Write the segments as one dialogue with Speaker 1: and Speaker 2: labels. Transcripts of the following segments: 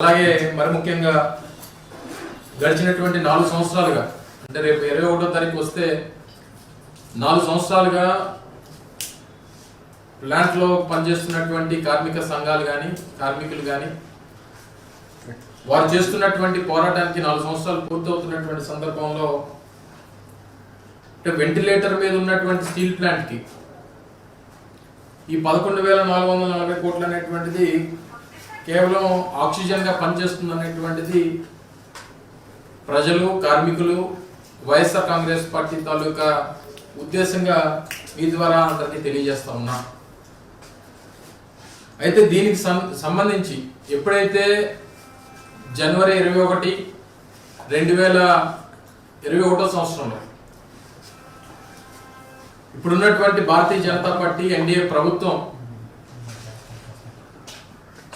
Speaker 1: అలాగే మరి ముఖ్యంగా గడిచినటువంటి నాలుగు సంవత్సరాలుగా అంటే రేపు ఇరవై ఒకటో తారీఖు వస్తే నాలుగు సంవత్సరాలుగా ప్లాంట్లో పనిచేస్తున్నటువంటి కార్మిక సంఘాలు కానీ కార్మికులు కానీ వారు చేస్తున్నటువంటి పోరాటానికి నాలుగు సంవత్సరాలు పూర్తవుతున్నటువంటి సందర్భంలో అంటే వెంటిలేటర్ మీద ఉన్నటువంటి స్టీల్ ప్లాంట్కి ఈ పదకొండు వేల నాలుగు వందల నలభై కోట్లు అనేటువంటిది కేవలం ఆక్సిజన్గా పనిచేస్తుంది అనేటువంటిది ప్రజలు కార్మికులు వైఎస్ఆర్ కాంగ్రెస్ పార్టీ తాలూకా ఉద్దేశంగా మీ ద్వారా అందరికీ తెలియజేస్తా ఉన్నా. అయితే దీనికి సం- సంబంధించి ఎప్పుడైతే జనవరి ఇరవై ఒకటి రెండు వేల ఇరవై ఒకటో సంవత్సరంలో ఇప్పుడున్నటువంటి భారతీయ జనతా పార్టీ ఎన్డీఏ ప్రభుత్వం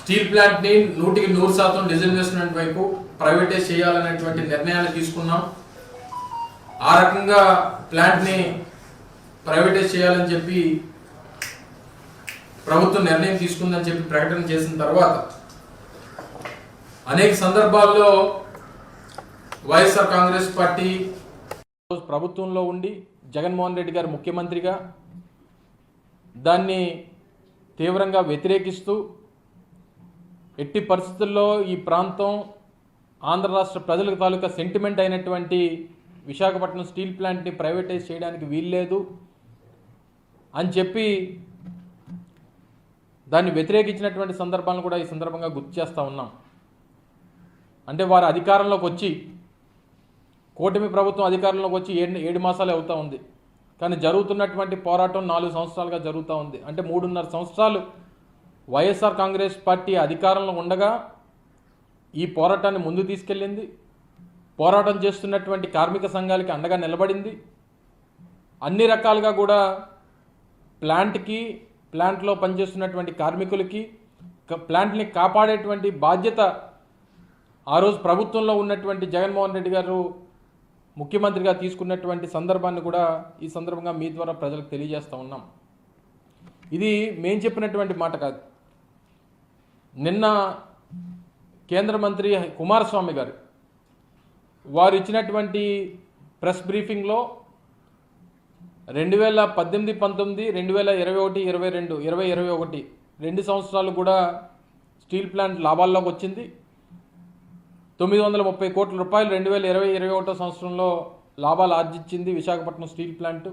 Speaker 1: స్టీల్ ప్లాంట్ని నూటికి నూరు శాతం డిజిన్వెస్ట్మెంట్ వైపు ప్రైవేటైజ్ చేయాలనేటువంటి నిర్ణయాలు తీసుకున్నాం. ఆ రకంగా ప్లాంట్ని ప్రైవేటైజ్ చేయాలని చెప్పి ప్రభుత్వం నిర్ణయం తీసుకుందని చెప్పి ప్రకటన చేసిన తర్వాత అనేక సందర్భాల్లో వైఎస్ఆర్ కాంగ్రెస్ పార్టీ ప్రభుత్వంలో ఉండి జగన్మోహన్ రెడ్డి గారు ముఖ్యమంత్రిగా దాన్ని తీవ్రంగా వ్యతిరేకిస్తూ ఎట్టి పరిస్థితుల్లో ఈ ప్రాంతం ఆంధ్ర రాష్ట్ర ప్రజలకు తాలూకా సెంటిమెంట్ అయినటువంటి విశాఖపట్నం స్టీల్ ప్లాంట్ని ప్రైవేటైజ్ చేయడానికి వీల్లేదు అని చెప్పి దాన్ని వ్యతిరేకించినటువంటి సందర్భాలను కూడా ఈ సందర్భంగా గుర్తు చేస్తూ ఉన్నాం. అంటే వారు అధికారంలోకి వచ్చి కూటమి ప్రభుత్వం అధికారంలోకి వచ్చి ఏడు ఏడు మాసాలు అవుతూ ఉంది. కానీ జరుగుతున్నటువంటి పోరాటం నాలుగు సంవత్సరాలుగా జరుగుతూ ఉంది. అంటే మూడున్నర సంవత్సరాలు వైఎస్ఆర్ కాంగ్రెస్ పార్టీ అధికారంలో ఉండగా ఈ పోరాటాన్ని ముందు తీసుకెళ్ళింది. పోరాటం చేస్తున్నటువంటి కార్మిక సంఘాలకి అండగా నిలబడింది. అన్ని రకాలుగా కూడా ప్లాంట్కి ప్లాంట్లో పనిచేస్తున్నటువంటి కార్మికులకి ప్లాంట్ని కాపాడేటువంటి బాధ్యత ఆ రోజు ప్రభుత్వంలో ఉన్నటువంటి జగన్మోహన్ రెడ్డి గారు ముఖ్యమంత్రిగా తీసుకున్నటువంటి సందర్భాన్ని కూడా ఈ సందర్భంగా మీ ద్వారా ప్రజలకు తెలియజేస్తూ ఉన్నాం. ఇది మేము చెప్పినటువంటి మాట కాదు. నిన్న కేంద్ర మంత్రి కుమారస్వామి గారు వారు ఇచ్చినటువంటి ప్రెస్ బ్రీఫింగ్లో రెండు వేల పద్దెనిమిది పంతొమ్మిది రెండు వేల ఇరవై ఒకటి ఇరవై రెండు ఇరవై ఇరవై ఒకటి రెండు సంవత్సరాలు కూడా స్టీల్ ప్లాంట్ లాభాల్లోకి వచ్చింది. తొమ్మిది వందల ముప్పై కోట్ల రూపాయలు రెండు వేల ఇరవై ఇరవై ఒకటో సంవత్సరంలో లాభాలు ఆర్జించింది విశాఖపట్నం స్టీల్ ప్లాంట్.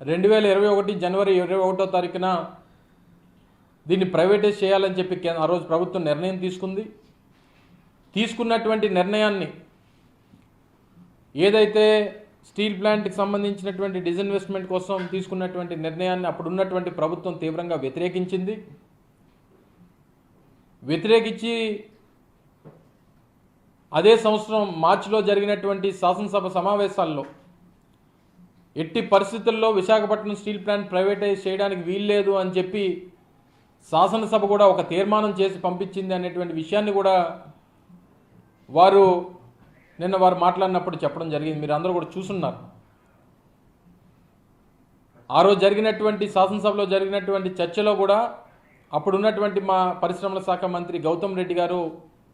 Speaker 1: రెండు వేల ఇరవై ఒకటి జనవరి ఇరవై ఒకటో తారీఖున దీన్ని ప్రైవేటైజ్ చేయాలని చెప్పి ఆ రోజు ప్రభుత్వం నిర్ణయం తీసుకుంది. తీసుకున్నటువంటి నిర్ణయాన్ని ఏదైతే స్టీల్ ప్లాంట్కి సంబంధించినటువంటి డిజిన్వెస్ట్మెంట్ కోసం తీసుకున్నటువంటి నిర్ణయాన్ని అప్పుడున్నటువంటి ప్రభుత్వం తీవ్రంగా వ్యతిరేకించింది. వ్యతిరేకించి అదే సంవత్సరం మార్చిలో జరిగినటువంటి శాసనసభ సమావేశాల్లో ఎట్టి పరిస్థితుల్లో విశాఖపట్నం స్టీల్ ప్లాంట్ ప్రైవేటైజ్ చేయడానికి వీల్లేదు అని చెప్పి శాసనసభ కూడా ఒక తీర్మానం చేసి పంపించింది అనేటువంటి విషయాన్ని కూడా వారు నిన్న వారు మాట్లాడినప్పుడు చెప్పడం జరిగింది. మీరు అందరూ కూడా చూసున్నారు. ఆ రోజు జరిగినటువంటి శాసనసభలో జరిగినటువంటి చర్చలో కూడా అప్పుడున్నటువంటి మా పరిశ్రమల శాఖ మంత్రి గౌతమ్ రెడ్డి గారు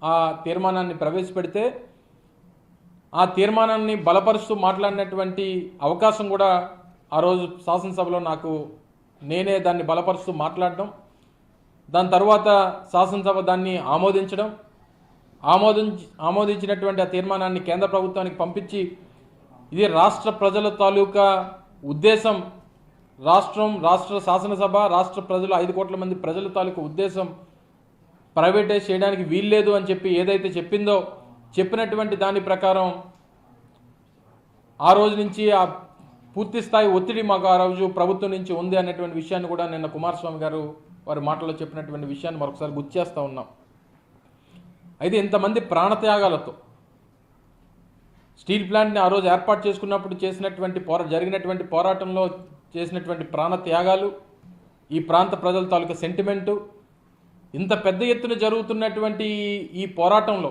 Speaker 1: ఆ తీర్మానాన్ని ప్రవేశపెడితే ఆ తీర్మానాన్ని బలపరుస్తూ మాట్లాడినటువంటి అవకాశం కూడా ఆ రోజు శాసనసభలో నాకు నేనే దాన్ని బలపరుస్తూ మాట్లాడడం దాని తర్వాత శాసనసభ దాన్ని ఆమోదించడం ఆమోదించి ఆమోదించినటువంటి ఆ తీర్మానాన్ని కేంద్ర ప్రభుత్వానికి పంపించి ఇది రాష్ట్ర ప్రజల తాలూకా ఉద్దేశం. రాష్ట్రం రాష్ట్ర శాసనసభ రాష్ట్ర ప్రజలు ఐదు కోట్ల మంది ప్రజల తాలూకా ఉద్దేశం. ప్రైవేటైజ్ చేయడానికి వీల్లేదు అని చెప్పి ఏదైతే చెప్పిందో చెప్పినటువంటి దాని ప్రకారం ఆ రోజు నుంచి ఆ పూర్తి స్థాయి ఒత్తిడి మాకు ఆ రోజు ప్రభుత్వం నుంచి ఉంది అనేటువంటి విషయాన్ని కూడా నిన్న కుమారస్వామి గారు వారి మాటల్లో చెప్పినటువంటి విషయాన్ని మరొకసారి గుర్తు చేస్తూ ఉన్నాం. అయితే ఇంతమంది ప్రాణత్యాగాలతో స్టీల్ ప్లాంట్ని ఆ రోజు ఏర్పాటు చేసుకున్నప్పుడు చేసినటువంటి పోరా జరిగినటువంటి పోరాటంలో చేసినటువంటి ప్రాణత్యాగాలు ఈ ప్రాంత ప్రజల తాలూకా సెంటిమెంటు ఇంత పెద్ద ఎత్తున జరుగుతున్నటువంటి ఈ పోరాటంలో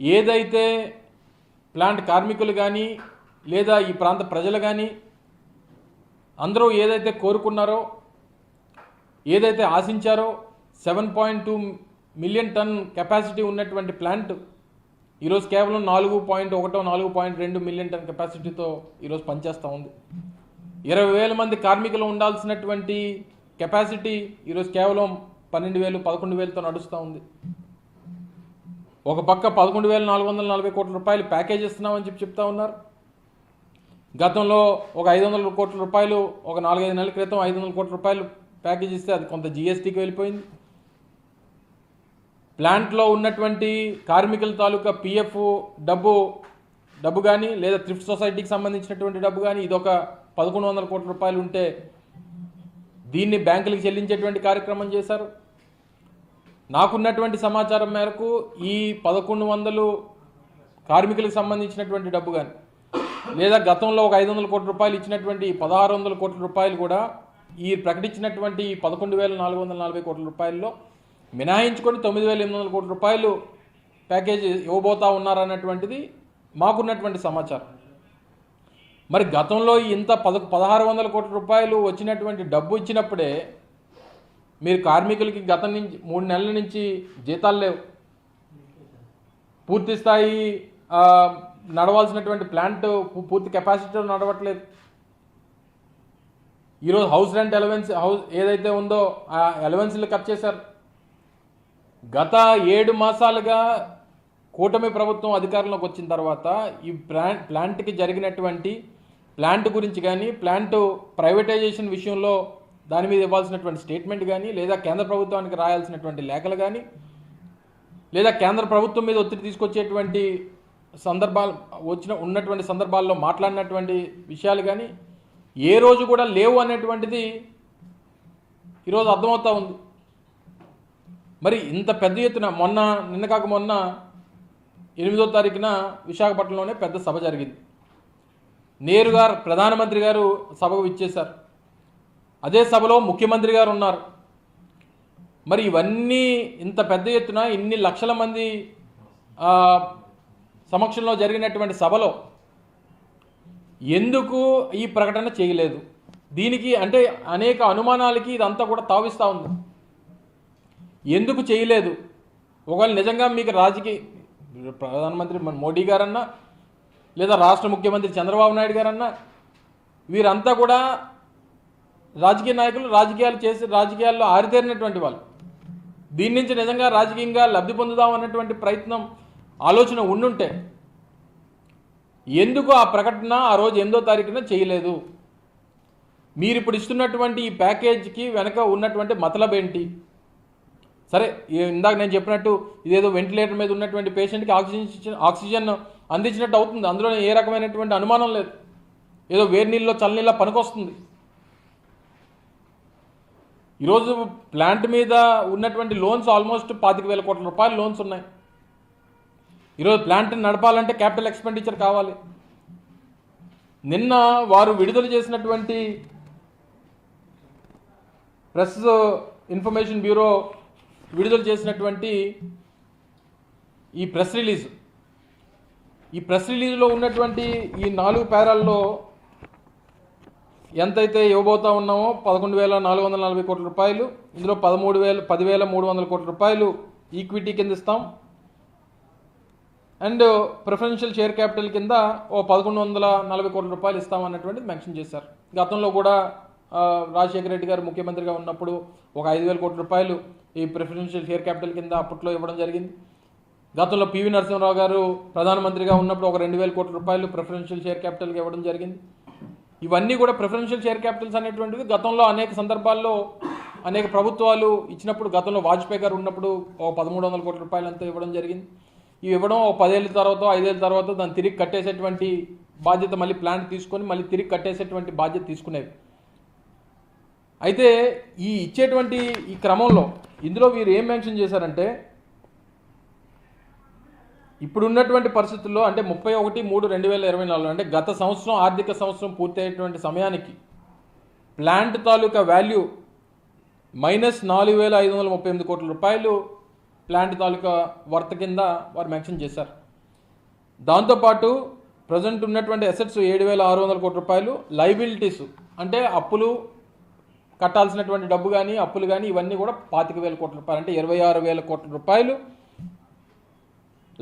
Speaker 1: ఏదైతే ప్లాంట్ కార్మికులు కానీ లేదా ఈ ప్రాంత ప్రజలు కానీ అందరూ ఏదైతే కోరుకున్నారో ఏదైతే ఆశించారో seven point two million ton capacity ఉన్నటువంటి ప్లాంట్ ఈరోజు కేవలం నాలుగు పాయింట్ ఒకటో నాలుగు పాయింట్ రెండు మిలియన్ టన్ కెపాసిటీతో ఈరోజు పనిచేస్తూ ఉంది. ఇరవై వేల మంది కార్మికులు ఉండాల్సినటువంటి కెపాసిటీ ఈరోజు కేవలం పన్నెండు వేలు పదకొండు వేలతో నడుస్తూ ఉంది. ఒక పక్క పదకొండు వేల నాలుగు వందల నలభై కోట్ల రూపాయలు ప్యాకేజ్ ఇస్తున్నామని చెప్పి చెప్తా ఉన్నారు. గతంలో ఒక ఐదు వందల కోట్ల రూపాయలు ఒక నాలుగైదు నెలల క్రితం ఐదు వందల కోట్ల రూపాయలు ప్యాకేజ్ ఇస్తే అది కొంత జిఎస్టీకి వెళ్ళిపోయింది. ప్లాంట్లో ఉన్నటువంటి కార్మికుల తాలూకా పిఎఫ్ డబ్బు డబ్బు కానీ లేదా థ్రిఫ్ట్ సొసైటీకి సంబంధించినటువంటి డబ్బు కానీ ఇదొక పదకొండు వందల కోట్ల రూపాయలు ఉంటే దీన్ని బ్యాంకులకు చెల్లించేటువంటి కార్యక్రమం చేశారు. నాకున్నటువంటి సమాచారం మేరకు ఈ పదకొండు వందలు కార్మికులకు సంబంధించినటువంటి డబ్బు కానీ లేదా గతంలో ఒక ఐదు వందల కోట్ల రూపాయలు ఇచ్చినటువంటి పదహారు వందల కోట్ల రూపాయలు కూడా ఈ ప్రకటించినటువంటి పదకొండు వేల నాలుగు వందల నలభై కోట్ల రూపాయల్లో మినహాయించుకొని తొమ్మిది వేల ఎనిమిది వందల కోట్ల రూపాయలు ప్యాకేజ్ ఇవ్వబోతా ఉన్నారన్నటువంటిది మాకున్నటువంటి సమాచారం. మరి గతంలో ఇంత పద పదహారు వందల కోట్ల రూపాయలు వచ్చినటువంటి డబ్బు ఇచ్చినప్పుడే మీరు కార్మికులకి గతం నుంచి మూడు నెలల నుంచి జీతాలు లేవు. పూర్తి స్థాయి నడవాల్సినటువంటి ప్లాంట్ పూ- పూర్తి కెపాసిటీ నడవట్లేదు. ఈరోజు హౌస్ రెంట్ ఎలవెన్స్ హౌస్ ఏదైతే ఉందో ఆ ఎలవెన్స్లు కట్ చేశారు. గత ఏడు మాసాలుగా కూటమి ప్రభుత్వం అధికారంలోకి వచ్చిన తర్వాత ఈ ప్లాంట్ ప్లాంట్కి జరిగినటువంటి ప్లాంట్ గురించి కానీ ప్లాంట్ ప్రైవేటైజేషన్ విషయంలో దాని మీద ఇవ్వాల్సినటువంటి స్టేట్మెంట్ కానీ లేదా కేంద్ర ప్రభుత్వానికి రాయాల్సినటువంటి లేఖలు కానీ లేదా కేంద్ర ప్రభుత్వం మీద ఒత్తిడి తీసుకొచ్చేటువంటి సందర్భాలు వచ్చిన ఉన్నటువంటి సందర్భాల్లో మాట్లాడినటువంటి విషయాలు కానీ ఏ రోజు కూడా లేవు అనేటువంటిది ఈరోజు అర్థమవుతా ఉంది. మరి ఇంత పెద్ద ఎత్తున మొన్న నిన్న కాక మొన్న ఎనిమిదో తారీఖున విశాఖపట్నంలోనే పెద్ద సభ జరిగింది. నేరుగా ప్రధానమంత్రి గారు సభకు ఇచ్చేశారు అదే సభలో ముఖ్యమంత్రి గారు ఉన్నారు. మరి ఇవన్నీ ఇంత పెద్ద ఎత్తున ఇన్ని లక్షల మంది సమక్షంలో జరిగినటువంటి సభలో ఎందుకు ఈ ప్రకటన చేయలేదు? దీనికి అంటే అనేక అనుమానాలకి ఇదంతా కూడా తావిస్తూ ఉంది. ఎందుకు చేయలేదు? ఒకవేళ నిజంగా మీకు రాజకీయ ప్రధానమంత్రి మన మోడీ గారన్నా లేదా రాష్ట్ర ముఖ్యమంత్రి చంద్రబాబు నాయుడు గారన్నా వీరంతా కూడా రాజకీయ నాయకులు రాజకీయాలు చేసి రాజకీయాల్లో ఆరితేరినటువంటి వాళ్ళు. దీని నుంచి నిజంగా రాజకీయంగా లబ్ధి పొందుదాం అన్నటువంటి ప్రయత్నం ఆలోచన ఉండుంటే ఎందుకు ఆ ప్రకటన ఆ రోజు ఎనిమిదో తారీఖున చేయలేదు? మీరు ఇప్పుడు ఇస్తున్నటువంటి ఈ ప్యాకేజ్కి వెనక ఉన్నటువంటి మతలబ్ ఏంటి? సరే ఇందాక నేను చెప్పినట్టు ఇదేదో వెంటిలేటర్ మీద ఉన్నటువంటి పేషెంట్కి ఆక్సిజన్ ఆక్సిజన్ అందించినట్టు అవుతుంది. అందులో ఏ రకమైనటువంటి అనుమానం లేదు. ఏదో వేడి నీళ్ళలో చల్లనీళ్ళ పనికొస్తుంది. ఈరోజు ప్లాంట్ మీద ఉన్నటువంటి లోన్స్ ఆల్మోస్ట్ పాతిక వేల కోట్ల రూపాయలు లోన్స్ ఉన్నాయి. ఈరోజు ప్లాంట్ నడపాలంటే క్యాపిటల్ ఎక్స్పెండిచర్ కావాలి. నిన్న వారు విడుదల చేసినటువంటి ప్రెస్ ఇన్ఫర్మేషన్ బ్యూరో విడుదల చేసినటువంటి ఈ ప్రెస్ రిలీజ్. ఈ ప్రెస్ రిలీజ్లో ఉన్నటువంటి ఈ నాలుగు పేరాల్లో ఎంతైతే ఇవ్వబోతా ఉన్నామో పదకొండు వేల నాలుగు వందల నలభై కోట్ల రూపాయలు ఇందులో పదమూడు వేల పదివేల మూడు వందల కోట్ల రూపాయలు ఈక్విటీ కింద ఇస్తాం. అండ్ ప్రిఫరెన్షియల్ షేర్ క్యాపిటల్ కింద ఓ పదకొండు వందల నలభై కోట్ల రూపాయలు ఇస్తామన్నటువంటిది మెన్షన్ చేశారు. గతంలో కూడా రాజశేఖర రెడ్డి గారు ముఖ్యమంత్రిగా ఉన్నప్పుడు ఒక ఐదు వేల కోట్ల రూపాయలు ఈ ప్రిఫరెన్షియల్ షేర్ క్యాపిటల్ కింద అప్పట్లో ఇవ్వడం జరిగింది. గతంలో పివి నరసింహరావు గారు ప్రధానమంత్రిగా ఉన్నప్పుడు ఒక రెండు వేల కోట్ల రూపాయలు ప్రిఫరెన్షియల్ షేర్ క్యాపిటల్కి ఇవ్వడం జరిగింది. ఇవన్నీ కూడా ప్రిఫరెన్షియల్ షేర్ క్యాపిటల్స్ అనేటువంటివి గతంలో అనేక సందర్భాల్లో అనేక ప్రభుత్వాలు ఇచ్చినప్పుడు గతంలో వాజ్పేయి గారు ఉన్నప్పుడు ఒక పదమూడు వందల కోట్ల రూపాయలు అంతా ఇవ్వడం జరిగింది. ఇవి ఇవ్వడం ఒక పదేళ్ళ తర్వాత ఐదేళ్ళ తర్వాత దాన్ని తిరిగి కట్టేసేటువంటి బాధ్యత మళ్ళీ ప్లాంట్ తీసుకొని మళ్ళీ తిరిగి కట్టేసేటువంటి బాధ్యత తీసుకునేవి. అయితే ఈ ఇచ్చేటువంటి ఈ క్రమంలో ఇందులో వీరు ఏం మెన్షన్ చేశారంటే ఇప్పుడు ఉన్నటువంటి పరిస్థితుల్లో అంటే ముప్పై ఒకటి మూడు రెండు వేల ఇరవై నాలుగు అంటే గత సంవత్సరం ఆర్థిక సంవత్సరం పూర్తయ్యేటువంటి సమయానికి ప్లాంట్ తాలూకా వాల్యూ మైనస్ నాలుగు వేల ఐదు వందల ముప్పై ఎనిమిది కోట్ల రూపాయలు ప్లాంట్ తాలూకా వర్త కింద వారు మెన్షన్ చేశారు. దాంతోపాటు ప్రజెంట్ ఉన్నటువంటి అసెట్స్ ఏడు వేల ఆరు వందల కోట్ల రూపాయలు లైబిలిటీస్ అంటే అప్పులు కట్టాల్సినటువంటి డబ్బు కానీ అప్పులు కానీ ఇవన్నీ కూడా పాతిక వేల కోట్ల రూపాయలు అంటే ఇరవై ఆరు వేల కోట్ల రూపాయలు.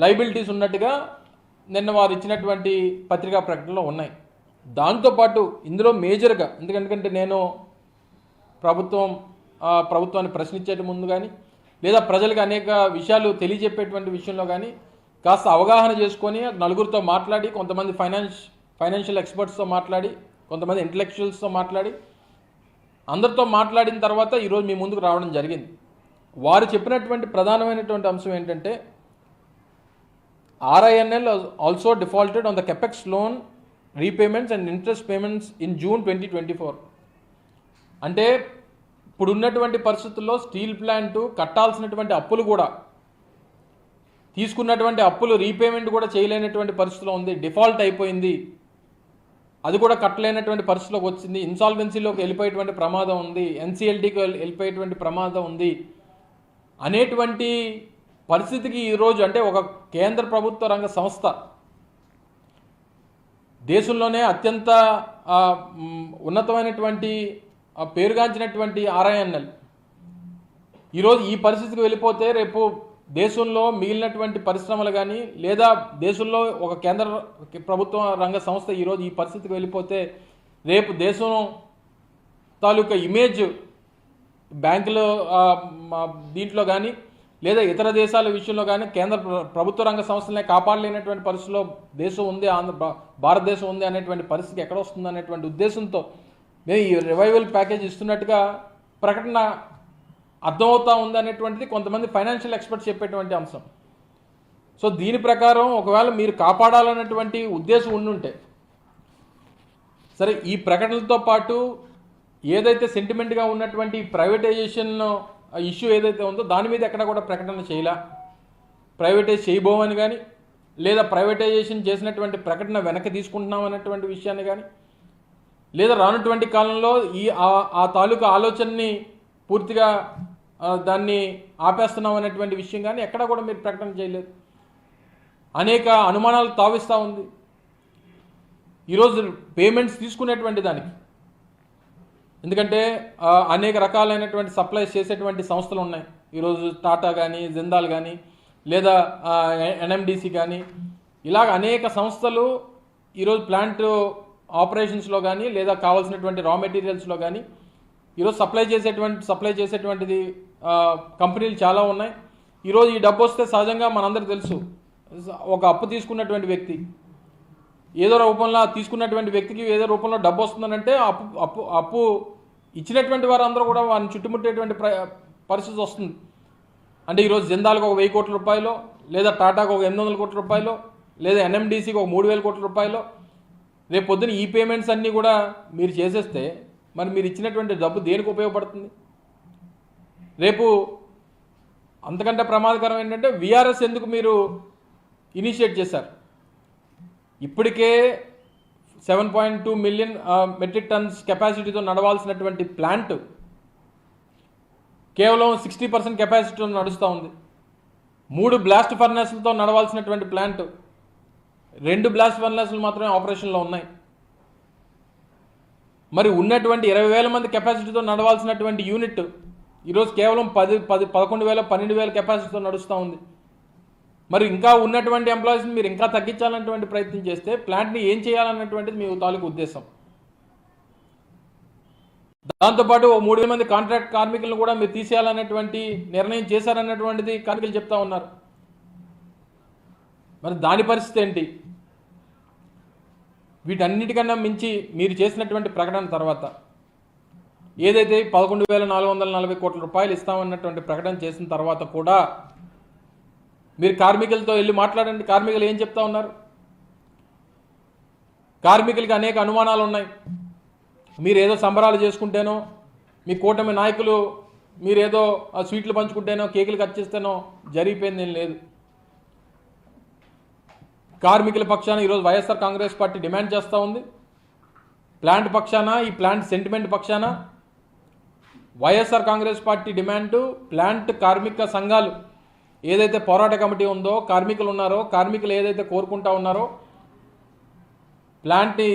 Speaker 1: లైబిలిటీస్ ఉన్నట్టుగా నిన్న వారు ఇచ్చినటువంటి పత్రికా ప్రకటనలో ఉన్నాయి. దాంతోపాటు ఇందులో మేజర్గా ఎందుకంటే నేను ప్రభుత్వం ప్రభుత్వాన్ని ప్రశ్నించేట ముందు కానీ లేదా ప్రజలకు అనేక విషయాలు తెలియజెప్పేటువంటి విషయంలో కానీ కాస్త అవగాహన చేసుకొని నలుగురితో మాట్లాడి కొంతమంది ఫైనాన్స్ ఫైనాన్షియల్ ఎక్స్పర్ట్స్తో మాట్లాడి కొంతమంది ఇంటలెక్చువల్స్తో మాట్లాడి అందరితో మాట్లాడిన తర్వాత ఈరోజు మీ ముందుకు రావడం జరిగింది. వారు చెప్పినటువంటి ప్రధానమైనటువంటి అంశం ఏంటంటే RINL also defaulted on the capex loan repayments and interest payments in June twenty twenty four అంటే ఇప్పుడు ఉన్నటువంటి పరిస్థితుల్లో స్టీల్ ప్లాంట్ కట్టాల్సినటువంటి అప్పులు కూడా తీసుకున్నటువంటి అప్పులు రీపేమెంట్ కూడా చేయలేనటువంటి పరిస్థితిలో ఉంది. డిఫాల్ట్ అయిపోయింది. అది కూడా కట్టలేనటువంటి పరిస్థితిలోకి వచ్చింది. ఇన్సాల్వెన్సీలోకి వెళ్ళిపోయేటువంటి ప్రమాదం ఉంది. ఎన్సీఎల్టీకి వెళ్ళిపోయేటువంటి ప్రమాదం ఉంది. అనేటువంటి పరిస్థితికి ఈరోజు అంటే ఒక కేంద్ర ప్రభుత్వ రంగ సంస్థ దేశంలోనే అత్యంత ఉన్నతమైనటువంటి పేరుగాంచినటువంటి ఆర్ఐఎన్ఎల్. ఈరోజు ఈ పరిస్థితికి వెళ్ళిపోతే రేపు దేశంలో మిగిలినటువంటి పరిశ్రమలు కానీ లేదా దేశంలో ఒక కేంద్ర ప్రభుత్వ రంగ సంస్థ ఈరోజు ఈ పరిస్థితికి వెళ్ళిపోతే రేపు దేశం తాలూకా ఇమేజ్ బ్యాంకులో దీంట్లో కానీ లేదా ఇతర దేశాల విషయంలో కానీ కేంద్ర ప్రభుత్వ రంగ సంస్థలనే కాపాడలేనటువంటి పరిస్థితిలో దేశం ఉంది ఆంధ్ర భా- భారతదేశం ఉంది అనేటువంటి పరిస్థితి ఎక్కడ వస్తుంది అనేటువంటి ఉద్దేశంతో మేము ఈ రివైవల్ ప్యాకేజ్ ఇస్తున్నట్టుగా ప్రకటన అర్థమవుతా ఉంది అనేటువంటిది కొంతమంది ఫైనాన్షియల్ ఎక్స్పర్ట్స్ చెప్పేటువంటి అంశం. సో దీని ప్రకారం ఒకవేళ మీరు కాపాడాలన్నటువంటి ఉద్దేశం ఉండుంటే సరే ఈ ప్రకటనలతో పాటు ఏదైతే సెంటిమెంట్గా ఉన్నటువంటి ప్రైవేటైజేషన్ ఇష్యూ ఏదైతే ఉందో దాని మీద ఎక్కడ కూడా ప్రకటన చేయలా. ప్రైవేటైజ్ చేయబోమని కానీ లేదా ప్రైవేటైజేషన్ చేసినటువంటి ప్రకటన వెనక్కి తీసుకుంటున్నాం అన్నటువంటి విషయాన్ని కానీ లేదా రానటువంటి కాలంలో ఈ ఆ- తాలూకా ఆలోచనని పూర్తిగా దాన్ని ఆపేస్తున్నాం అనేటువంటి విషయం కానీ ఎక్కడ కూడా మీరు ప్రకటన చేయలేదు. అనేక అనుమానాలు తావిస్తూ ఉంది. ఈరోజు పేమెంట్స్ తీసుకునేటువంటి దానికి. ఎందుకంటే అనేక రకాలైనటువంటి సప్లై చేసేటువంటి సంస్థలు ఉన్నాయి. ఈరోజు టాటా కానీ జిందాల్ కానీ లేదా ఎన్ఎండిసి కానీ ఇలాగ అనేక సంస్థలు ఈరోజు ప్లాంట్ ఆపరేషన్స్లో కానీ లేదా కావాల్సినటువంటి రా మెటీరియల్స్లో కానీ ఈరోజు సప్లై చేసేటువంటి సప్లై చేసేటువంటిది కంపెనీలు చాలా ఉన్నాయి. ఈరోజు ఈ డబ్బు వస్తే సహజంగా మనందరికి తెలుసు. ఒక అప్పు తీసుకున్నటువంటి వ్యక్తి ఏదో రూపంలో తీసుకున్నటువంటి వ్యక్తికి ఏదో రూపంలో డబ్బు వస్తుందనంటే అప్పు అప్పు అప్పు ఇచ్చినటువంటి వారందరూ కూడా వారిని చుట్టుముట్టేటువంటి పరిస్థితి వస్తుంది. అంటే ఈరోజు జిందాల్కి ఒక వెయ్యి కోట్ల రూపాయలు లేదా టాటాకు ఒక ఎనిమిది వందల కోట్ల రూపాయలు లేదా ఎన్ఎండిసికి ఒక మూడు వేల కోట్ల రూపాయలు రేపు పొద్దున ఈ పేమెంట్స్ అన్నీ కూడా మీరు చేసేస్తే మరి మీరు ఇచ్చినటువంటి డబ్బు దేనికి ఉపయోగపడుతుంది? రేపు అంతకంటే ప్రమాదకరం ఏంటంటే విఆర్ఎస్ ఎందుకు మీరు ఇనిషియేట్ చేశారు? ఇప్పటికే seven point two million metric tons కెపాసిటీతో నడవాల్సినటువంటి ప్లాంట్ కేవలం సిక్స్టీ పర్సెంట్ కెపాసిటీతో నడుస్తూ ఉంది. మూడు బ్లాస్ట్ ఫర్నెస్లతో నడవాల్సినటువంటి ప్లాంట్ రెండు బ్లాస్ట్ ఫర్నెస్లు మాత్రమే ఆపరేషన్లో ఉన్నాయి. మరి ఉన్నటువంటి ఇరవై వేల మంది కెపాసిటీతో నడవాల్సినటువంటి యూనిట్ ఈరోజు కేవలం పది పది పదకొండు వేల పన్నెండు వేల కెపాసిటీతో నడుస్తూ ఉంది. మరి ఇంకా ఉన్నటువంటి ఎంప్లాయీస్ని మీరు ఇంకా తగ్గించాలన్నటువంటి ప్రయత్నం చేస్తే ప్లాంట్ని ఏం చేయాలన్నటువంటిది మీ తాలూకు ఉద్దేశం. దాంతోపాటు ఓ మూడు వేల మంది కాంట్రాక్ట్ కార్మికులను కూడా మీరు తీసేయాలన్నటువంటి నిర్ణయం చేశారన్నటువంటిది కార్మికులు చెప్తా ఉన్నారు. మరి దాని పరిస్థితి ఏంటి? వీటన్నిటికన్నా మించి మీరు చేసినటువంటి ప్రకటన తర్వాత ఏదైతే పదకొండు వేల నాలుగు వందల నలభై కోట్ల రూపాయలు ఇస్తామన్నటువంటి ప్రకటన చేసిన తర్వాత కూడా మీరు కార్మికులతో వెళ్ళి మాట్లాడండి. కార్మికులు ఏం చెప్తా ఉన్నారు? కార్మికులకి అనేక అనుమానాలు ఉన్నాయి. మీరు ఏదో సంబరాలు చేసుకుంటేనో మీ కూటమి నాయకులు మీరేదో ఆ స్వీట్లు పంచుకుంటేనో కేకులు కట్ చేస్తేనో జరిగిపోయింది లేదు. కార్మికుల పక్షాన ఈరోజు వైఎస్ఆర్ కాంగ్రెస్ పార్టీ డిమాండ్ చేస్తూ ఉంది. ప్లాంట్ పక్షాన ఈ ప్లాంట్ సెంటిమెంట్ పక్షాన YSR Congress Party demand plant కార్మిక సంఘాలు ఏదైతే పోరాట కమిటీ ఉందో కార్మికులు ఉన్నారో కార్మికులు ఏదైతే కోరుకుంటా ఉన్నారో ప్లాంట్ని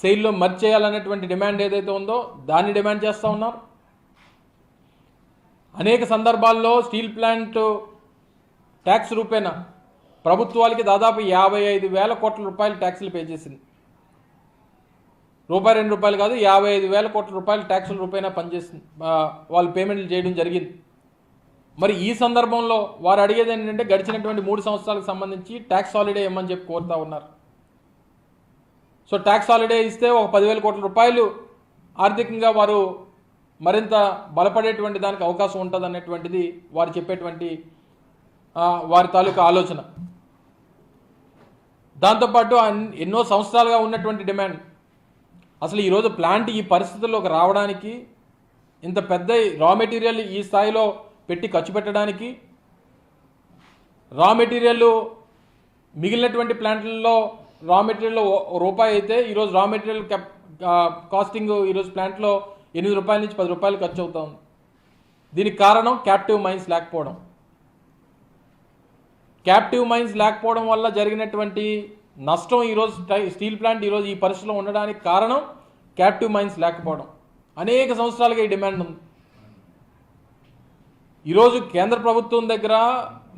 Speaker 1: సెయిల్లో మర్చి చేయాలనేటువంటి డిమాండ్ ఏదైతే ఉందో దాన్ని డిమాండ్ చేస్తూ ఉన్నారు. అనేక సందర్భాల్లో స్టీల్ ప్లాంట్ ట్యాక్స్ రూపేణా ప్రభుత్వాలకి దాదాపు యాభై ఐదు వేల కోట్ల రూపాయలు ట్యాక్సులు పే చేసింది. రూపాయి రెండు రూపాయలు కాదు యాభై ఐదు వేల కోట్ల రూపాయలు ట్యాక్సుల రూపాయన పనిచేసింది. వాళ్ళు పేమెంట్లు చేయడం జరిగింది. మరి ఈ సందర్భంలో వారు అడిగేది ఏంటంటే గడిచినటువంటి మూడు సంవత్సరాలకు సంబంధించి ట్యాక్స్ హాలిడే ఇవ్వమని చెప్పి కోరుతా ఉన్నారు. సో ట్యాక్స్ హాలిడే ఇస్తే ఒక పదివేల కోట్ల రూపాయలు ఆర్థికంగా వారు మరింత బలపడేటువంటి దానికి అవకాశం ఉంటుంది అనేటువంటిది వారు చెప్పేటువంటి వారి తాలూకా ఆలోచన. దాంతోపాటు అన్- ఎన్నో సంవత్సరాలుగా ఉన్నటువంటి డిమాండ్. అసలు ఈరోజు ప్లాంట్ ఈ పరిస్థితుల్లోకి రావడానికి ఇంత పెద్ద రా మెటీరియల్ ఈ స్థాయిలో పెట్టి ఖర్చు పెట్టడానికి రా మెటీరియల్ మిగిలినటువంటి ప్లాంట్లలో రా మెటీరియల్ రూపాయి అయితే ఈరోజు రా మెటీరియల్ కాస్టింగ్ ఈరోజు ప్లాంట్లో ఎనిమిది రూపాయల నుంచి పది రూపాయలు ఖర్చు అవుతుంది దీనికి కారణం క్యాప్టివ్ మైన్స్ లేకపోవడం. క్యాప్టివ్ మైన్స్ లేకపోవడం వల్ల జరిగినటువంటి నష్టం ఈరోజు స్టీల్ ప్లాంట్ ఈరోజు ఈ పరిస్థితిలో ఉండడానికి కారణం క్యాప్టివ్ మైన్స్ లేకపోవడం. అనేక సంవత్సరాలుగా ఈ డిమాండ్ ఉంది. ఈరోజు కేంద్ర ప్రభుత్వం దగ్గర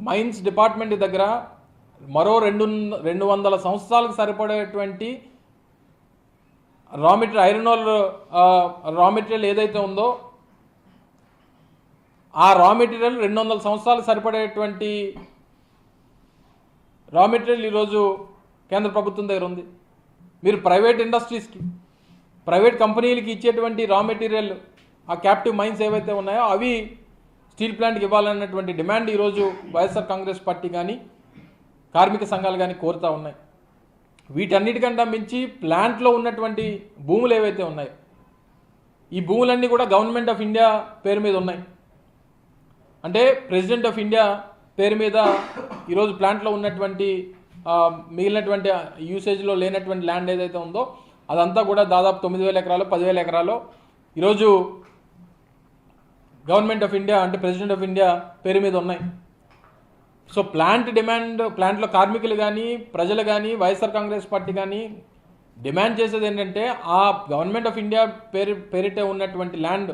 Speaker 1: మైన్స్ డిపార్ట్మెంట్ దగ్గర మరో రెండు రెండు వందల సంవత్సరాలకు సరిపడేటువంటి raw material iron ore raw material ఏదైతే ఉందో ఆ రా మెటీరియల్ రెండు వందల సంవత్సరాలకు సరిపడేటువంటి రా మెటీరియల్ ఈరోజు కేంద్ర ప్రభుత్వం దగ్గర ఉంది. మీరు ప్రైవేట్ ఇండస్ట్రీస్కి ప్రైవేట్ కంపెనీలకి ఇచ్చేటువంటి రా మెటీరియల్ ఆ క్యాప్టివ్ మైన్స్ ఏవైతే ఉన్నాయో అవి స్టీల్ ప్లాంట్కి ఇవ్వాలన్నటువంటి డిమాండ్ ఈరోజు వైఎస్ఆర్ కాంగ్రెస్ పార్టీ కానీ కార్మిక సంఘాలు కానీ కోరుతూ ఉన్నాయి. వీటన్నిటికంటే మించి ప్లాంట్లో ఉన్నటువంటి భూములు ఏవైతే ఉన్నాయో ఈ భూములన్నీ కూడా గవర్నమెంట్ ఆఫ్ ఇండియా పేరు మీద ఉన్నాయి. అంటే ప్రెసిడెంట్ ఆఫ్ ఇండియా పేరు మీద ఈరోజు ప్లాంట్లో ఉన్నటువంటి మిగిలినటువంటి యూసేజ్లో లేనటువంటి ల్యాండ్ ఏదైతే ఉందో అదంతా కూడా దాదాపు తొమ్మిది వేల ఎకరాలు పదివేల ఎకరాలు. ఈరోజు గవర్నమెంట్ ఆఫ్ ఇండియా అంటే ప్రెసిడెంట్ ఆఫ్ ఇండియా పేరు మీద ఉన్నాయి. సో ప్లాంట్ డిమాండ్ ప్లాంట్లో కార్మికులు కానీ ప్రజలు కానీ వైఎస్ఆర్ కాంగ్రెస్ పార్టీ కానీ డిమాండ్ చేసేది ఏంటంటే ఆ గవర్నమెంట్ ఆఫ్ ఇండియా పేరు పేరిటే ఉన్నటువంటి ల్యాండ్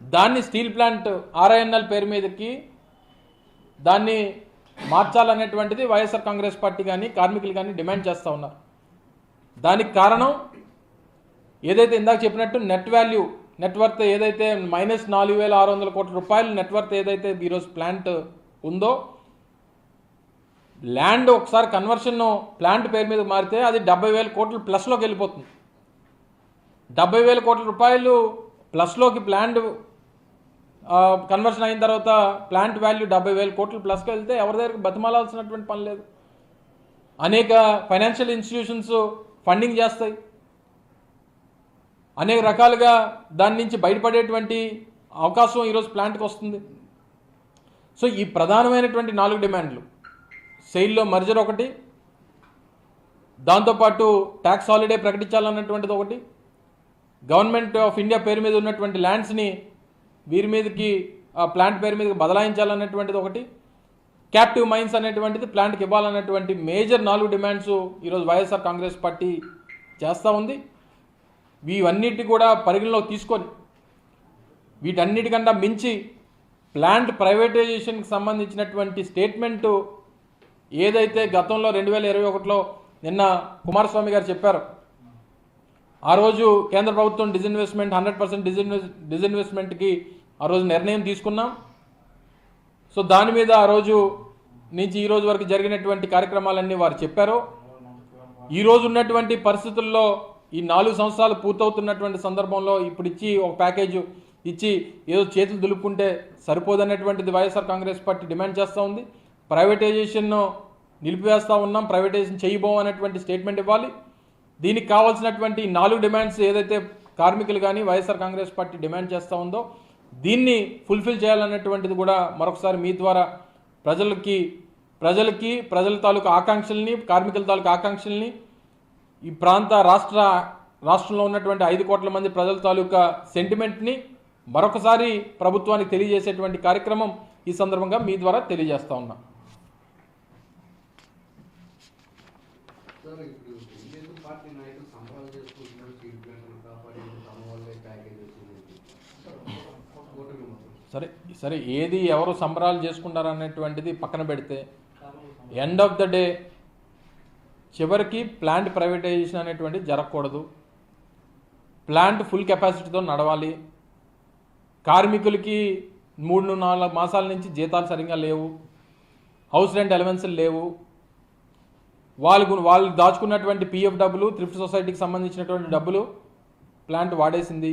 Speaker 1: దాన్ని స్టీల్ ప్లాంట్ ఆర్ఐఎన్ఎల్ పేరు మీదకి దాన్ని మార్చాలనేటువంటిది వైఎస్ఆర్ కాంగ్రెస్ పార్టీ కానీ కార్మికులు కానీ డిమాండ్ చేస్తూ ఉన్నారు. దానికి కారణం ఏదైతే ఇందాక చెప్పినట్టు నెట్ వాల్యూ నెట్వర్త్ ఏదైతే మైనస్ నాలుగు వేల ఆరు వందల కోట్ల రూపాయలు నెట్వర్త్ ఏదైతే ఈరోజు ప్లాంట్ ఉందో ల్యాండ్ ఒకసారి కన్వర్షన్ ప్లాంట్ పేరు మీద మారితే అది డెబ్బై వేల కోట్లు ప్లస్లోకి వెళ్ళిపోతుంది. డెబ్బై వేల కోట్ల రూపాయలు ప్లస్లోకి ప్లాంట్ కన్వర్షన్ అయిన తర్వాత ప్లాంట్ వాల్యూ డెబ్బై వేల కోట్లు ప్లస్కి వెళ్తే ఎవరి దగ్గరికి బతిమాలాల్సినటువంటి పని లేదు. అనేక ఫైనాన్షియల్ ఇన్స్టిట్యూషన్స్ ఫండింగ్ చేస్తాయి. అనేక రకాలుగా దాని నుంచి బయటపడేటువంటి అవకాశం ఈరోజు ప్లాంట్కి వస్తుంది. సో ఈ ప్రధానమైనటువంటి నాలుగు డిమాండ్లు సెయిల్లో మర్జర్ ఒకటి దాంతోపాటు ట్యాక్స్ హాలిడే ప్రకటించాలన్నటువంటిది ఒకటి గవర్నమెంట్ ఆఫ్ ఇండియా పేరు మీద ఉన్నటువంటి ల్యాండ్స్ని వీరి మీదకి ఆ ప్లాంట్ పేరు మీదకి బదలాయించాలన్నటువంటిది ఒకటి. క్యాప్టివ్ మైన్స్ అనేటువంటిది ప్లాంట్కి ఇవ్వాలన్నటువంటి మేజర్ నాలుగు డిమాండ్స్ ఈరోజు వైఎస్ఆర్ కాంగ్రెస్ పార్టీ చేస్తూ ఉంది. ఇవన్నిటి కూడా పరిగణలోకి తీసుకొని వీటన్నిటికన్నా మించి ప్లాంట్ ప్రైవేటైజేషన్కి సంబంధించినటువంటి స్టేట్మెంటు ఏదైతే గతంలో రెండు వేల ఇరవై ఒకటిలో నిన్న కుమారస్వామి గారు చెప్పారు ఆ రోజు కేంద్ర ప్రభుత్వం డిజిన్వెస్ట్మెంట్ హండ్రెడ్ పర్సెంట్ డిజిన్వెస్ డిజిన్వెస్ట్మెంట్కి ఆ రోజు నిర్ణయం తీసుకున్నాం. సో దాని మీద ఆ రోజు నుంచి ఈ రోజు వరకు జరిగినటువంటి కార్యక్రమాలన్నీ వారు చెప్పారు. ఈరోజు ఉన్నటువంటి పరిస్థితుల్లో ఈ నాలుగు సంవత్సరాలు పూర్తవుతున్నటువంటి సందర్భంలో ఇప్పుడు ఇచ్చి ఒక ప్యాకేజ్ ఇచ్చి ఏదో చేతులు దులుపుకుంటే సరిపోదన్నటువంటిది వైఎస్ఆర్ కాంగ్రెస్ పార్టీ డిమాండ్ చేస్తూ ఉంది. ప్రైవేటైజేషన్ను నిలిపివేస్తూ ఉన్నాం. ప్రైవేటైజేషన్ చేయబోం అనేటువంటి స్టేట్మెంట్ ఇవ్వాలి. దీనికి కావాల్సినటువంటి నాలుగు డిమాండ్స్ ఏదైతే కార్మికులు కానీ వైఎస్ఆర్ కాంగ్రెస్ పార్టీ డిమాండ్ చేస్తూ ఉందో దీన్ని ఫుల్ఫిల్ చేయాలన్నటువంటిది కూడా మరొకసారి మీ ద్వారా ప్రజలకి ప్రజలకి ప్రజల తాలూకు ఆకాంక్షల్ని కార్మికుల తాలూకు ఆకాంక్షల్ని ఈ ప్రాంత రాష్ట్ర రాష్ట్రంలో ఉన్నటువంటి ఐదు కోట్ల మంది ప్రజల తాలూకా సెంటిమెంట్ని మరొకసారి ప్రభుత్వానికి తెలియజేసేటువంటి కార్యక్రమం ఈ సందర్భంగా మీ ద్వారా తెలియజేస్తా ఉన్నా
Speaker 2: సార్ ఇప్పుడు తెలుగుదేశం పార్టీ నాయకులు సంబరాలు చేసుకుంటున్నారు స్టీల్ ప్లాంట్ కాపాడి తమ వల్లే ప్యాకేజ్ వచ్చింది కూటమి మొత్తం
Speaker 1: సరే సరే ఏది ఎవరు సంబరాలు చేసుకుంటారు అనేటువంటిది పక్కన పెడితే ఎండ్ ఆఫ్ ద డే చివరికి ప్లాంట్ ప్రైవేటైజేషన్ అనేటువంటిది జరగకూడదు. ప్లాంట్ ఫుల్ కెపాసిటీతో నడవాలి. కార్మికులకి మూడు నాలుగు మాసాల నుంచి జీతాలు సరిగ్గా లేవు. హౌస్ రెంట్ అలవెన్సులు లేవు. వాళ్ళు వాళ్ళు దాచుకున్నటువంటి పిఎఫ్ డబ్బులు థ్రిఫ్ట్ సొసైటీకి సంబంధించినటువంటి డబ్బులు ప్లాంట్ వాడేసింది.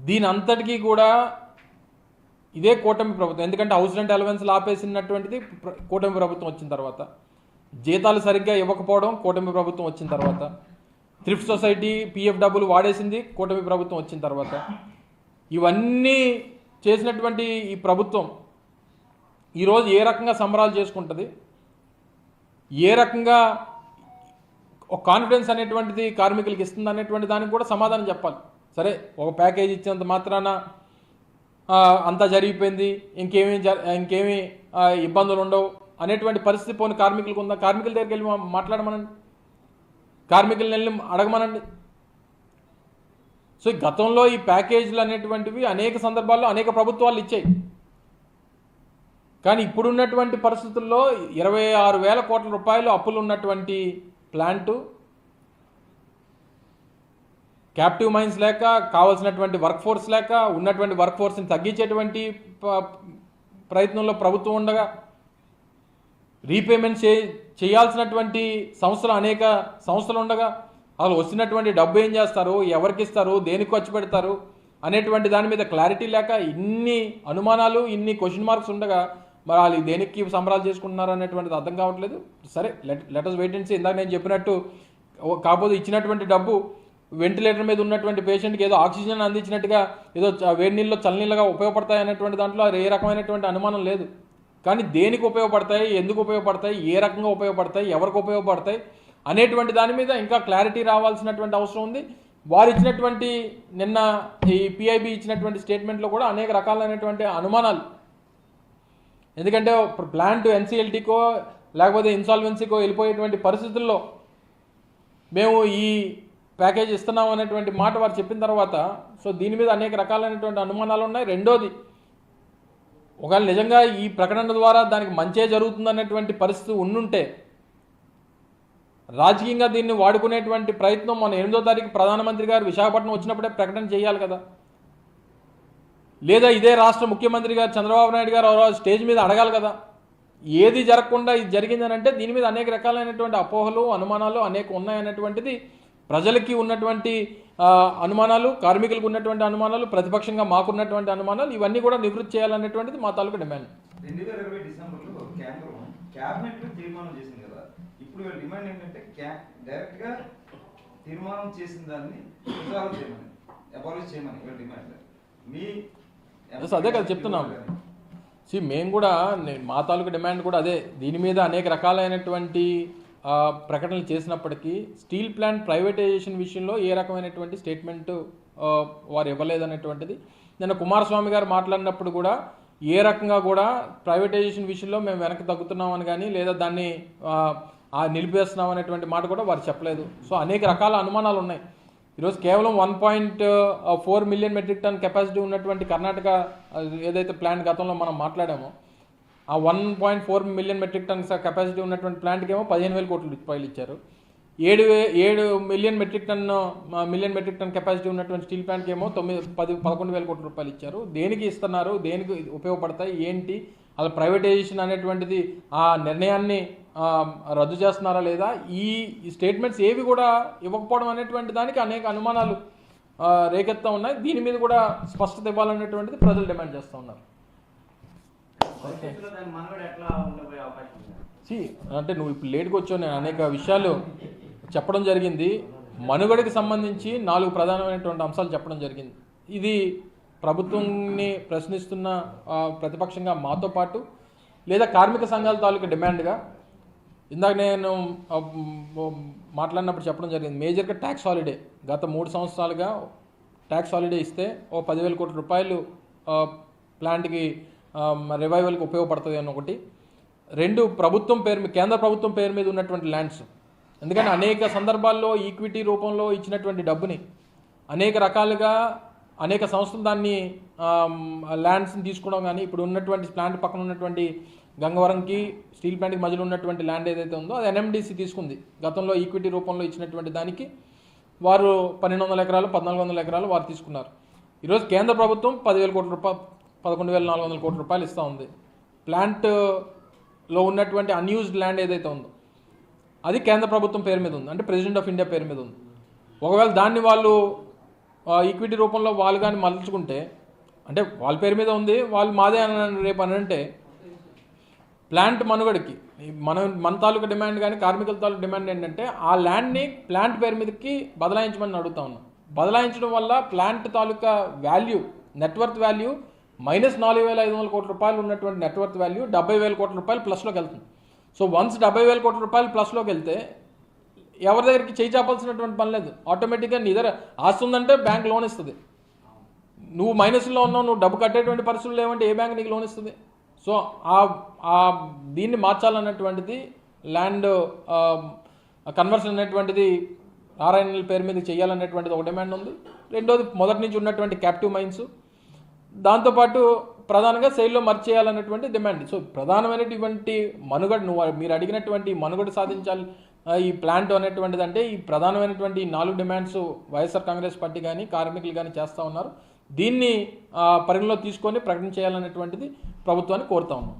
Speaker 1: దీని అంతటికీ కూడా ఇదే కూటమి ప్రభుత్వం. ఎందుకంటే హౌస్ రెంట్ అలవెన్స్లు ఆపేసినటువంటిది కూటమి ప్రభుత్వం వచ్చిన తర్వాత. జీతాలు సరిగ్గా ఇవ్వకపోవడం కూటమి ప్రభుత్వం వచ్చిన తర్వాత. థ్రిఫ్ట్ సొసైటీ పిఎఫ్ డబ్బులు వాడేసింది కూటమి ప్రభుత్వం వచ్చిన తర్వాత. ఇవన్నీ చేసినటువంటి ఈ ప్రభుత్వం ఈరోజు ఏ రకంగా సంబరాలు చేసుకుంటుంది? ఏ రకంగా ఒక కాన్ఫిడెన్స్ అనేటువంటిది కార్మికులకు ఇస్తుంది అనేటువంటి దానికి కూడా సమాధానం చెప్పాలి. సరే ఒక ప్యాకేజ్ ఇచ్చినంత మాత్రాన అంతా జరిగిపోయింది. ఇంకేమీ జ ఇంకేమీ ఇబ్బందులు ఉండవు. అనేటువంటి పరిస్థితి పోని కార్మికులకు ఉందా? కార్మికుల దగ్గరికి వెళ్ళి మాట్లాడమనండి. కార్మికులను వెళ్ళి అడగమనండి. సో గతంలో ఈ ప్యాకేజీలు అనేటువంటివి అనేక సందర్భాల్లో అనేక ప్రభుత్వాలు ఇచ్చాయి. కానీ ఇప్పుడున్నటువంటి పరిస్థితుల్లో ఇరవై ఆరు వేల కోట్ల రూపాయలు అప్పులు ఉన్నటువంటి ప్లాంటు క్యాప్టివ్ మైన్స్ లేక కావాల్సినటువంటి వర్క్ ఫోర్స్ లేక ఉన్నటువంటి వర్క్ ఫోర్స్ని తగ్గించేటువంటి ప్రయత్నంలో ప్రభుత్వం ఉండగా రీపేమెంట్ చే చేయాల్సినటువంటి సంస్థలు అనేక సంస్థలు ఉండగా అసలు వచ్చినటువంటి డబ్బు ఏం చేస్తారు ఎవరికి ఇస్తారు దేనికి ఖర్చు పెడతారు అనేటువంటి దాని మీద క్లారిటీ లేక ఇన్ని అనుమానాలు ఇన్ని క్వశ్చన్ మార్క్స్ ఉండగా మరి వాళ్ళు దేనికి సంబరాలు చేసుకుంటున్నారు అనేటువంటిది అర్థం కావట్లేదు. సరే లెట్ లెటర్స్ వెయిట్ అండ్ ఇందాక నేను చెప్పినట్టు కాకపోతే ఇచ్చినటువంటి డబ్బు వెంటిలేటర్ మీద ఉన్నటువంటి పేషెంట్కి ఏదో ఆక్సిజన్ అందించినట్టుగా ఏదో వేడి నీళ్ళు చల్లనీళ్ళగా ఉపయోగపడతాయి అనేటువంటి దాంట్లో ఏ రకమైనటువంటి అనుమానం లేదు. కానీ దేనికి ఉపయోగపడతాయి ఎందుకు ఉపయోగపడతాయి ఏ రకంగా ఉపయోగపడతాయి ఎవరికి ఉపయోగపడతాయి అనేటువంటి దాని మీద ఇంకా క్లారిటీ రావాల్సినటువంటి అవసరం ఉంది. వారు ఇచ్చినటువంటి నిన్న ఈ పిఐబి ఇచ్చినటువంటి స్టేట్మెంట్లో కూడా అనేక రకాలైనటువంటి అనుమానాలు. ఎందుకంటే ప్లాంట్ ఎన్సీఎల్టీకో లేకపోతే ఇన్సాల్వెన్సీకో వెళ్ళిపోయేటువంటి పరిస్థితుల్లో మేము ఈ ప్యాకేజ్ ఇస్తున్నాం అనేటువంటి మాట వారు చెప్పిన తర్వాత సో దీని మీద అనేక రకాలైనటువంటి అనుమానాలు ఉన్నాయి. రెండోది ఒకవేళ నిజంగా ఈ ప్రకటన ద్వారా దానికి మంచే జరుగుతుంది అనేటువంటి పరిస్థితి ఉండుంటే రాజకీయంగా దీన్ని వాడుకునేటువంటి ప్రయత్నం మన ఎనిమిదో తారీఖు ప్రధానమంత్రి గారు విశాఖపట్నం వచ్చినప్పుడే ప్రకటన చేయాలి కదా. లేదా ఇదే రాష్ట్ర ముఖ్యమంత్రి గారు చంద్రబాబు నాయుడు గారు ఆ స్టేజ్ మీద అడగాలి కదా. ఏది జరగకుండా ఇది జరిగిందనంటే దీని మీద అనేక రకాలైనటువంటి అపోహలు అనుమానాలు అనేక ఉన్నాయనేటువంటిది ప్రజలకి ఉన్నటువంటి అనుమానాలు కార్మికులకు ఉన్నటువంటి అనుమానాలు ప్రతిపక్షంగా మాకున్నటువంటి అనుమానాలు ఇవన్నీ కూడా నివృత్తి చేయాలనేటువంటిది మా తాలూకు డిమాండ్.
Speaker 3: రెండు వేల ఇరవై డిసెంబర్లో కేంద్రం క్యాబినెట్లో తీర్మానం చేసింది కదా. ఇప్పుడు వీళ్ళ డిమాండ్ ఏంటంటే క్యా డైరెక్ట్గా తీర్మానం చేసిన దాన్ని విత్డ్రాల్ చేయమని అబాలిష్ చేయమని వీళ్ళ డిమాండ్. మీ
Speaker 1: Yes, అదే కదా చెప్తున్నాం. సి మేము కూడా మా తాలూకు డిమాండ్ కూడా అదే. దీని మీద అనేక రకాలైనటువంటి ప్రకటనలు చేసినప్పటికీ స్టీల్ ప్లాంట్ ప్రైవేటైజేషన్ విషయంలో ఏ రకమైనటువంటి స్టేట్మెంట్ వారు ఇవ్వలేదనేటువంటిది. నిన్న కుమారస్వామి గారు మాట్లాడినప్పుడు కూడా ఏ రకంగా కూడా ప్రైవేటైజేషన్ విషయంలో మేము వెనక్కి తగ్గుతున్నామని కానీ లేదా దాన్ని నిలిపేస్తున్నాం అనేటువంటి మాట కూడా వారు చెప్పలేదు. సో అనేక రకాల అనుమానాలు ఉన్నాయి. ఈరోజు కేవలం one point four million metric ton capacity ఉన్నటువంటి కర్ణాటక ఏదైతే ప్లాంట్ గతంలో మనం మాట్లాడామో ఆ one point four million metric ton capacity ఉన్నటువంటి ప్లాంట్కి ఏమో పదిహేను వేల కోట్ల రూపాయలు ఇచ్చారు. ఏడు వే- ఏడు million metric ton million metric ton capacity ఉన్నటువంటి స్టీల్ ప్లాంట్కి ఏమో తొమ్మిది పది పదకొండు వేల కోట్ల రూపాయలు ఇచ్చారు. దేనికి ఇస్తున్నారు? దేనికి ఉపయోగపడతాయి? ఏంటి? అలా ప్రైవేటైజేషన్ అనేటువంటిది ఆ నిర్ణయాన్ని రద్దు చేస్తున్నారా లేదా? ఈ స్టేట్మెంట్స్ ఏవి కూడా ఇవ్వకపోవడం అనేటువంటి దానికి అనేక అనుమానాలు రేకెత్తా ఉన్నాయి. దీని మీద కూడా స్పష్టత ఇవ్వాలనేటువంటిది ప్రజలు డిమాండ్ చేస్తూ ఉన్నారు
Speaker 4: భవిష్యత్తులో దాని మనుగడ ఎట్లా ఉండబోయే అవకాశం ఉంది
Speaker 1: సి అంటే నువ్వు ఇప్పుడు లేట్గా వచ్చావు నేను అనేక విషయాలు చెప్పడం జరిగింది. మనుగడకి సంబంధించి నాలుగు ప్రధానమైనటువంటి అంశాలు చెప్పడం జరిగింది. ఇది ప్రభుత్వాన్ని ప్రశ్నిస్తున్న ప్రతిపక్షంగా మాతో పాటు లేదా కార్మిక సంఘాల తాలూకు డిమాండ్గా. ఇందాక నేను మాట్లాడినప్పుడు చెప్పడం జరిగింది. మేజర్గా ట్యాక్స్ హాలిడే గత మూడు సంవత్సరాలుగా ట్యాక్స్ హాలిడే ఇస్తే ఓ పదివేల కోట్ల రూపాయలు ప్లాంట్కి రివైవల్కి ఉపయోగపడుతుంది అని ఒకటి రెండు ప్రభుత్వం పేరు మీద కేంద్ర ప్రభుత్వం పేరు మీద ఉన్నటువంటి ల్యాండ్స్ ఎందుకంటే అనేక సందర్భాల్లో ఈక్విటీ రూపంలో ఇచ్చినటువంటి డబ్బుని అనేక రకాలుగా అనేక సంస్థలు దాన్ని ల్యాండ్స్ని తీసుకోవడం కానీ ఇప్పుడు ఉన్నటువంటి ప్లాంట్ పక్కన ఉన్నటువంటి గంగవరంకి స్టీల్ ప్లాంట్కి మధ్యలో ఉన్నటువంటి ల్యాండ్ ఏదైతే ఉందో అది ఎన్ఎండిసి తీసుకుంది. గతంలో ఈక్విటీ రూపంలో ఇచ్చినటువంటి దానికి వారు పన్నెండు వందల ఎకరాలు పద్నాలుగు వందల ఎకరాలు వారు తీసుకున్నారు. ఈరోజు కేంద్ర ప్రభుత్వం పదివేల కోట్ల రూపాయలు పదకొండు వేల నాలుగు వందల కోట్ల రూపాయలు ఇస్తూ ఉంది. ప్లాంట్లో uh, ఉన్నటువంటి అన్యూజ్డ్ ల్యాండ్ ఏదైతే ఉందో అది కేంద్ర ప్రభుత్వం పేరు మీద ఉంది. అంటే ప్రెసిడెంట్ ఆఫ్ ఇండియా పేరు మీద ఉంది. ఒకవేళ దాన్ని వాళ్ళు ఈక్విటీ రూపంలో వాళ్ళు కానీ మలుచుకుంటే అంటే వాళ్ళ పేరు మీద ఉంది వాళ్ళు మాదే అని రేపు అని అంటే ప్లాంట్ మనుగడకి మన మన తాలూకా డిమాండ్ కానీ కార్మికుల తాలూకా డిమాండ్ ఏంటంటే ఆ ల్యాండ్ని ప్లాంట్ పేరు మీదకి బదలాయించమని అడుగుతా ఉన్నాం. బదలాయించడం వల్ల ప్లాంట్ తాలూకా value net worth value minus నాలుగు వేల ఐదు వందల కోట్ల రూపాయలు ఉన్నటువంటి నెట్వర్త్ వాల్యూ డెబ్బై వేల కోట్ల రూపాయలు ప్లస్లోకి వెళ్తుంది. సో వన్స్ డెబ్బై వేల కోట్ల రూపాయలు ప్లస్లోకి వెళ్తే ఎవరి దగ్గరికి చేయి చేపాల్సినటువంటి పని లేదు. ఆటోమేటిక్గా నీ దగ్గర ఆస్తి ఉందంటే బ్యాంక్ లోన్ ఇస్తుంది. నువ్వు మైనస్లో ఉన్నావు నువ్వు డబ్బు కట్టేటువంటి పరిస్థితులు లేవంటే ఏ బ్యాంక్ నీకు లోన్ ఇస్తుంది? సో ఆ ఆ దీన్ని మార్చాలన్నటువంటిది ల్యాండ్ కన్వర్షన్ అనేటువంటిది నారాయణల పేరు మీద చేయాలనేటువంటిది ఒక డిమాండ్ ఉంది. రెండోది మొదటి నుంచి ఉన్నటువంటి క్యాప్టివ్ మైన్స్ దాంతోపాటు ప్రధానంగా శైలిలో మర్చేయాలన్నటువంటి డిమాండ్ సో ప్రధానమైనటువంటి మనుగడ నువ్వు మీరు అడిగినటువంటి మనుగడ సాధించాలి ఈ ప్లాంట్ అనేటువంటిది అంటే ఈ ప్రధానమైనటువంటి నాలుగు డిమాండ్స్ వైఎస్ఆర్ కాంగ్రెస్ పార్టీ కానీ కార్మికులు కానీ చేస్తూ ఉన్నారు. దీన్ని పరిగణలో తీసుకొని ప్రకటన చేయాలనేటువంటిది ప్రభుత్వాన్ని కోరుతా ఉన్నాం.